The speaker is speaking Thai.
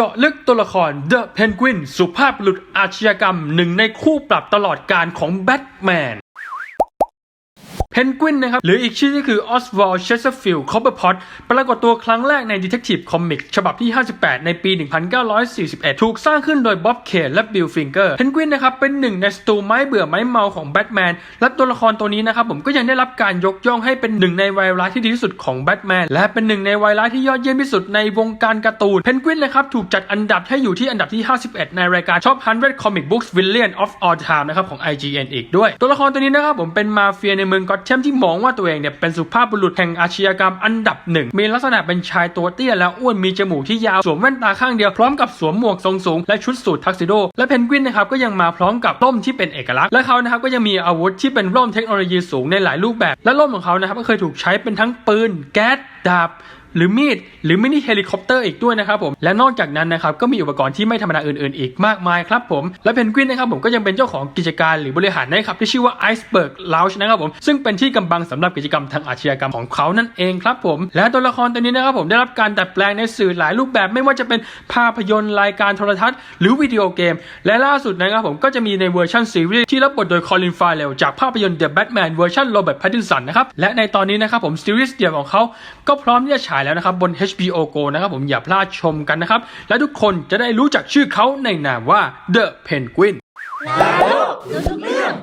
เจาะลึกตัวละคร The Penguin สุภาพหลุดอาชญากรรมหนึ่งในคู่ปรับตลอดการของแบทแมน พนกวินนะครับหรืออีกชื่อก็คือออสวอลเชสเซอร์ฟิลด์คอปเปอร์พอตปรากฏตัวครั้งแรกใน Detective Comics ฉบับที่ 58 ในปี 1941 ถูกสร้างขึ้นโดยบ๊อบเคนและบิลฟิงเกอร์เพนกวินนะครับเป็นหนึ่งในสตูไม้เบื่อไม้เมาของแบทแมนและตัวละครตัวนี้นะครับผมก็ยังได้รับการยกย่องให้เป็นหนึ่งในไวรัสที่ดีที่สุดของแบทแมนและเป็นหนึ่งในไวรัสที่ยอดเยี่ยมที่สุดในวงการการ์ตูนเพนกวินนะครับถูกจัดอันดับให้อยู่ที่อันดับที่ 51 ในรายการ Top 100 Comic Books Villain of All Time นะครับของ IGN อีกด้วย ตัวละครตัวนี้นะครับผมเป็นมาเฟียในเมืองกอตแทมที่มองว่าตัวเองเนี่ยเป็นสุภาพบุรุษแห่งอาชญากรรมอันดับหนึ่งมีลักษณะเป็นชายตัวเตี้ยและอ้วนมีจมูกที่ยาวสวมแว่นตาข้างเดียวพร้อมกับสวมหมวกทรงสูงและชุดสูททักซิโด และเพนกวินนะครับก็ยังมาพร้อมกับร่มที่เป็นเอกลักษณ์และเขานะครับก็ยังมีอาวุธที่เป็นร่มเทคโนโลยีสูงในหลายรูปแบบ และร่มของเขานะครับก็เคยถูกใช้เป็นทั้งปืน แก๊สดาบหรือมีดหรือมินิเฮลิคอปเตอร์อีกด้วยนะครับผมและนอกจากนั้นนะครับก็มีอุปกรณ์ที่ไม่ธรรมดาอื่นๆอีกมากมายครับผมและเพนกวินนะครับผมก็ยังเป็นเจ้าของกิจการหรือบริหารนะครับที่ชื่อว่า Iceberg Lounge นะครับผมซึ่งเป็นที่กำบังสำหรับกิจกรรมทางอาชญากรรมของเขานั่นเองครับผมและตัวละครตัวนี้นะครับผมได้รับการดัดแปลงในสื่อหลายรูปแบบไม่ว่าจะเป็นภาพยนตร์รายการโทรทัศน์ หรือวิดีโอเกม และล่าสุดนะครับผมก็จะมีในเวอร์ชันซีรีส์ที่รับบทโดยคอลินฟาเรลจากภาพยนตร์ The Batman เวอร์ชันโรเบิร์ตแพตตินสันนะครับและในตอนนี้นะครับผมซีรีส์เดียวของเขาก็พร้อมที่จะฉายแล้วนะครับบน HBO Go นะครับผมอย่าพลาดชมกันนะครับ และทุกคนจะได้รู้จักชื่อเขาในนามว่า The Penguin รู้ทุกเรื่อง